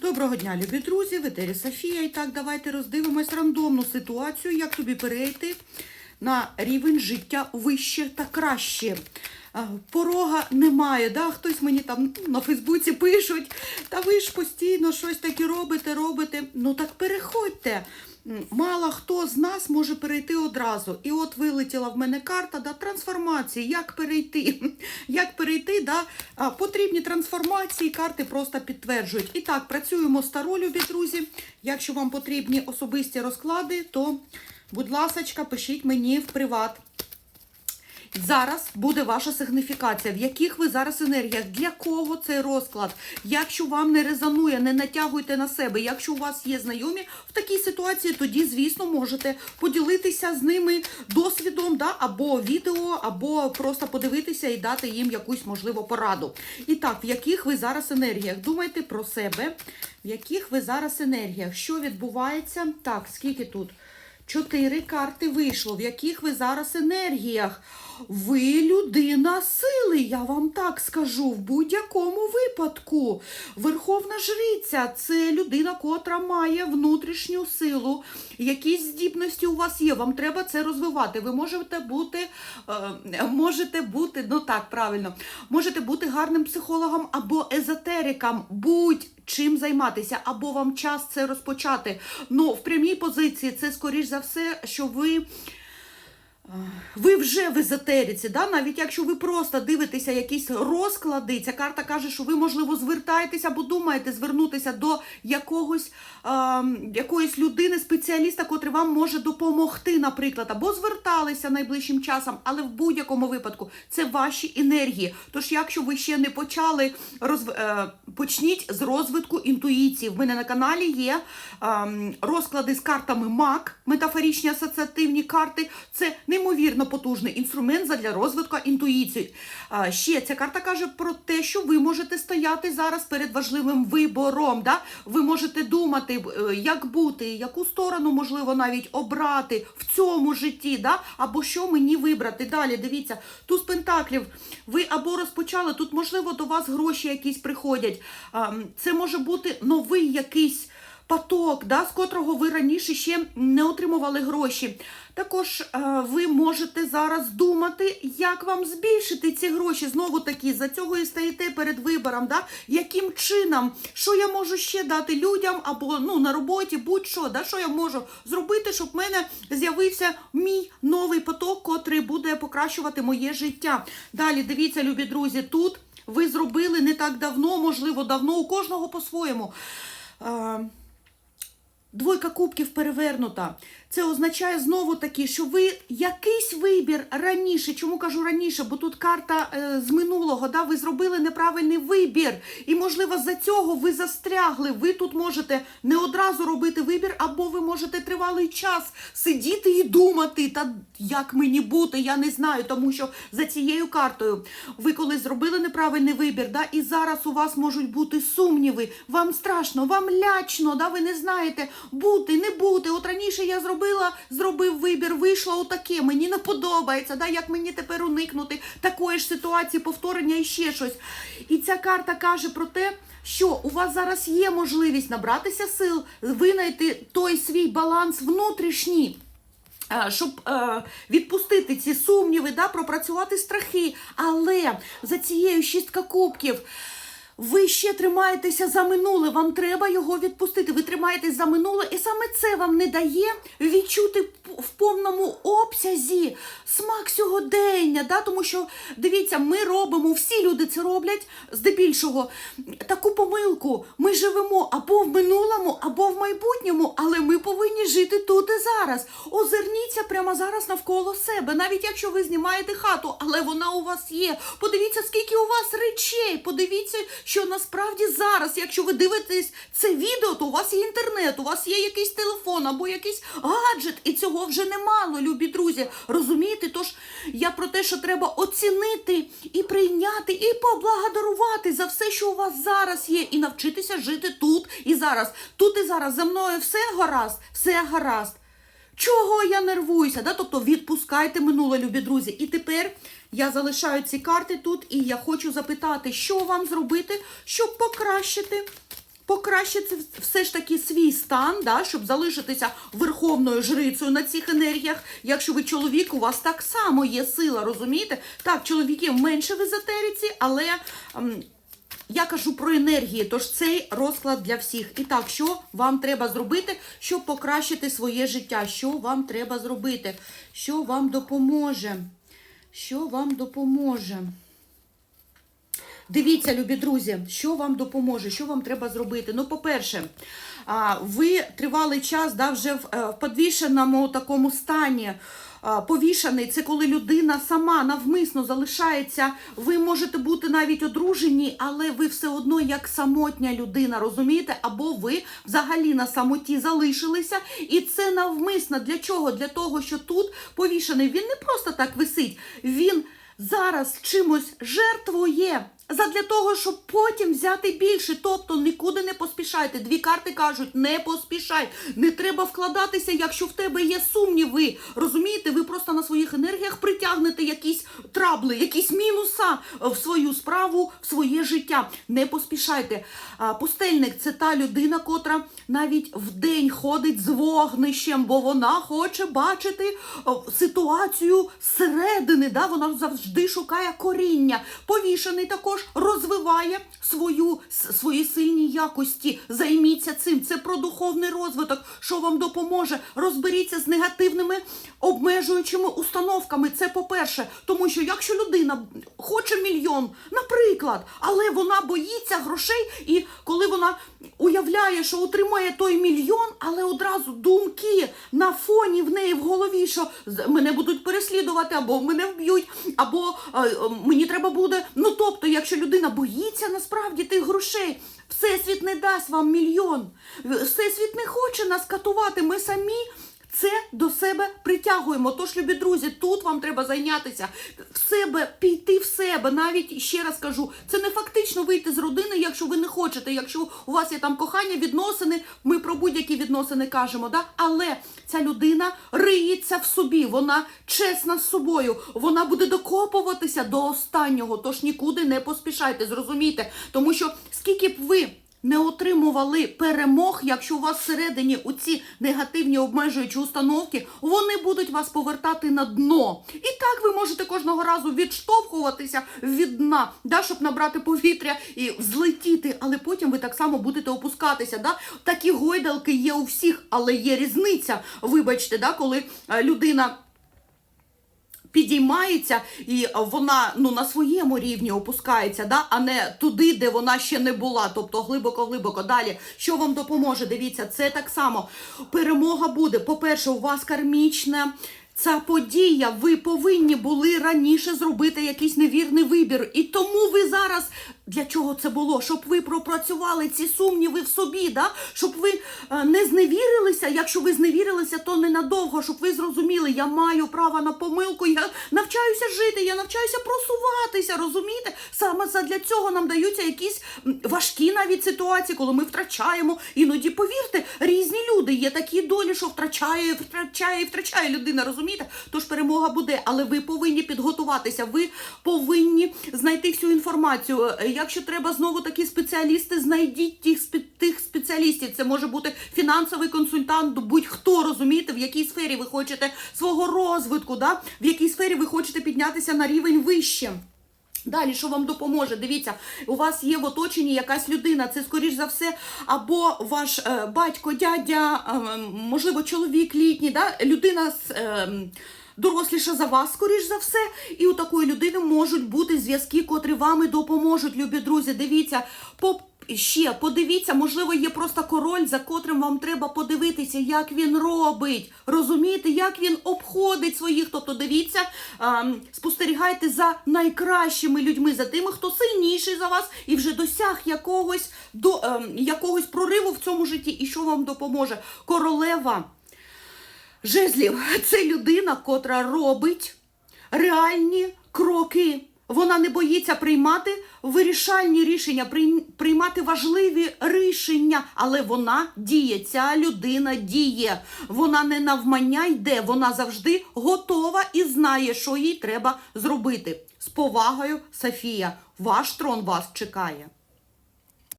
Доброго дня, любі друзі, в етері Софія. І так, давайте роздивимось рандомну ситуацію, як тобі перейти на рівень життя вище та краще. Порога немає, да? хтось мені там на Фейсбуці пишуть, та ви ж постійно щось таке робите, робите. Ну так переходьте. Мало хто з нас може перейти одразу. І от вилетіла в мене карта да, трансформації. Як перейти? Як перейти? Да? Потрібні трансформації, карти просто підтверджують. І так, працюємо з любі друзі. Якщо вам потрібні особисті розклади, то, будь ласка, пишіть мені в приват. Зараз буде ваша сигніфікація, в яких ви зараз енергіях, для кого цей розклад. Якщо вам не резонує, не натягуйте на себе. Якщо у вас є знайомі в такій ситуації, тоді, звісно, можете поділитися з ними досвідом, да, або відео, або просто подивитися і дати їм якусь можливо пораду. І так, в яких ви зараз енергіях? Думайте про себе, в яких ви зараз енергіях. Що відбувається? Так, скільки тут? Чотири карти вийшло, в яких ви зараз енергіях. Ви людина сили, я вам так скажу, в будь-якому випадку. Верховна жриця це людина, котра має внутрішню силу. Якісь здібності у вас є, вам треба це розвивати. Ви можете бути, е, можете бути, ну так, правильно, можете бути гарним психологом або езотериком. Будь чим займатися, або вам час це розпочати. Ну, в прямій позиції це, скоріш за все, що ви. Ви вже в езотериці, да? навіть якщо ви просто дивитеся якісь розклади, ця карта каже, що ви, можливо, звертаєтеся або думаєте звернутися до якогось, е, якоїсь людини, спеціаліста, котрий вам може допомогти, наприклад, або зверталися найближчим часом, але в будь-якому випадку це ваші енергії. Тож, якщо ви ще не почали, розв... е, почніть з розвитку інтуїції. В мене на каналі є е, розклади з картами МАК, метафоричні асоціативні карти. Це неймовірно потужний інструмент для розвитку інтуїції. Ще ця карта каже про те, що ви можете стояти зараз перед важливим вибором. Да? Ви можете думати, е, як бути, яку сторону можливо навіть обрати в цьому житті, да? або що мені вибрати. Далі дивіться, туз пентаклів. Ви або розпочали, тут, можливо, до вас гроші якісь приходять. Це може бути новий якийсь поток, да, з котрого ви раніше ще не отримували гроші. Також е, ви можете зараз думати, як вам збільшити ці гроші. Знову таки, за цього і стаєте перед вибором, да? яким чином, що я можу ще дати людям або ну, на роботі, будь-що, да? що я можу зробити, щоб в мене з'явився мій новий поток, котрий буде покращувати моє життя. Далі дивіться, любі друзі, тут ви зробили не так давно, можливо, давно, у кожного по-своєму. Двойка кубків перевернута. Це означає знову таки, що ви якийсь вибір раніше. Чому кажу раніше? Бо тут карта е, з минулого, да, ви зробили неправильний вибір. І, можливо, за цього ви застрягли. Ви тут можете не одразу робити вибір, або ви можете тривалий час сидіти і думати, та як мені бути, я не знаю, тому що за цією картою ви коли зробили неправильний вибір, да, і зараз у вас можуть бути сумніви. Вам страшно, вам лячно, да, ви не знаєте, бути, не бути. От раніше я зробила, зробив вибір, вийшло отаке, мені не подобається, да, як мені тепер уникнути такої ж ситуації, повторення і ще щось. І ця карта каже про те, що у вас зараз є можливість набратися сил, винайти той свій баланс внутрішній. Е, Щоб е, відпустити ці сумніви, да, пропрацювати страхи. Але за цією шістка кубків ви ще тримаєтеся за минуле, вам треба його відпустити. Ви тримаєтесь за минуле, і саме це вам не дає відчути в повному обсязі смак сьогодення. Да? Тому що, дивіться, ми робимо, всі люди це роблять здебільшого таку помилку. Ми живемо або в минулому, або в майбутньому, але ми повинні жити тут і зараз. Озирніться прямо зараз навколо себе, навіть якщо ви знімаєте хату, але вона у вас є. Подивіться, скільки у вас речей. Подивіться, що насправді зараз, якщо ви дивитесь це відео, то у вас є інтернет, у вас є якийсь телефон або якийсь гаджет, і цього вже немало, любі друзі. Розумієте? Тож я про те, що треба оцінити і прийняти, і поблагодарувати за все, що у вас зараз є, і навчитися жити тут і зараз. Тут і зараз за мною все гаразд, все гаразд. Чого я нервуюся? Да? Тобто відпускайте минуле, любі друзі. І тепер я залишаю ці карти тут, і я хочу запитати, що вам зробити, щоб покращити покращити все ж таки свій стан, да, щоб залишитися верховною жрицею на цих енергіях. Якщо ви чоловік, у вас так само є сила, розумієте? Так, чоловіків менше в езотериці, але. ем, я кажу про енергії, тож цей розклад для всіх. І так, що вам треба зробити, щоб покращити своє життя? Що вам треба зробити? Що вам допоможе? Що вам допоможе? Дивіться, любі друзі, що вам допоможе, що вам треба зробити. Ну, по-перше, ви тривалий час да, вже е, в подвішеному такому стані. Повішаний, це коли людина сама навмисно залишається. Ви можете бути навіть одружені, але ви все одно як самотня людина, розумієте? Або ви взагалі на самоті залишилися, і це навмисно. Для чого? Для того, що тут повішений він не просто так висить, він зараз чимось жертвує. Задля того, щоб потім взяти більше. Тобто нікуди не поспішайте. Дві карти кажуть, не поспішай. Не треба вкладатися, якщо в тебе є сумніви. Розумієте, ви просто на своїх енергіях притягнете якісь трабли, якісь мінуса в свою справу, в своє життя. Не поспішайте. Пустельник це та людина, котра навіть в день ходить з вогнищем, бо вона хоче бачити ситуацію зсередини. Да? Вона завжди шукає коріння. Повішений також розвиває свою, свої сильні якості. Займіться цим. Це про духовний розвиток, що вам допоможе. Розберіться з негативними обмежуючими установками. Це по-перше, тому що якщо людина хоче мільйон, наприклад, але вона боїться грошей, і коли вона уявляє, що отримає той мільйон, але одразу думки на фоні в неї в голові, що мене будуть переслідувати, або мене вб'ють, або е, е, мені треба буде. Ну тобто, якщо людина боїться насправді тих грошей. Всесвіт не дасть вам мільйон. Всесвіт не хоче нас катувати. Ми самі це до себе притягуємо. Тож, любі друзі, тут вам треба зайнятися в себе, піти в себе. Навіть ще раз кажу, це не фактично вийти з родини, якщо ви не хочете. Якщо у вас є там кохання, відносини, ми про будь-які відносини кажемо. Да? Але ця людина риється в собі, вона чесна з собою, вона буде докопуватися до останнього. Тож нікуди не поспішайте, зрозумійте, тому що скільки б ви не отримували перемог, якщо у вас всередині оці негативні обмежуючі установки, вони будуть вас повертати на дно. І так ви можете кожного разу відштовхуватися від дна, да, щоб набрати повітря і взлетіти, але потім ви так само будете опускатися. Да? Такі гойдалки є у всіх, але є різниця. Вибачте, да, коли е, людина підіймається і вона ну на своєму рівні опускається, да, а не туди, де вона ще не була. Тобто глибоко-глибоко. Далі, що вам допоможе? Дивіться, це так само. Перемога буде. По-перше, у вас кармічна. Ця подія, ви повинні були раніше зробити якийсь невірний вибір. І тому ви зараз для чого це було? Щоб ви пропрацювали ці сумніви в собі, да? щоб ви е, не зневірилися. Якщо ви зневірилися, то ненадовго, щоб ви зрозуміли, я маю право на помилку, я навчаюся жити, я навчаюся просуватися, розумієте? Саме для цього нам даються якісь важкі навіть ситуації, коли ми втрачаємо. Іноді, повірте, різні люди є такі долі, що втрачає, втрачає втрачає людина, розумієте? Тож перемога буде, але ви повинні підготуватися, ви повинні знайти всю інформацію. Е, Якщо треба знову такі спеціалісти, знайдіть тих, тих спеціалістів. Це може бути фінансовий консультант, будь-хто розумієте, в якій сфері ви хочете свого розвитку, да? в якій сфері ви хочете піднятися на рівень вище. Далі, що вам допоможе? Дивіться, у вас є в оточенні якась людина, це скоріш за все, або ваш е, батько, дядя, е, можливо, чоловік літній, да? людина з. Е, Доросліша за вас, скоріш за все, і у такої людини можуть бути зв'язки, котрі вами допоможуть, любі друзі. Дивіться, по ще подивіться, можливо, є просто король, за котрим вам треба подивитися, як він робить. Розумієте, як він обходить своїх. Тобто, дивіться, ем, спостерігайте за найкращими людьми, за тими, хто сильніший за вас і вже досяг якогось до ем, якогось прориву в цьому житті. І що вам допоможе? Королева. Жезлів це людина, котра робить реальні кроки. Вона не боїться приймати вирішальні рішення, прийм- приймати важливі рішення, але вона діє. Ця людина діє. Вона не навмання йде, вона завжди готова і знає, що їй треба зробити. З повагою, Софія, ваш трон вас чекає.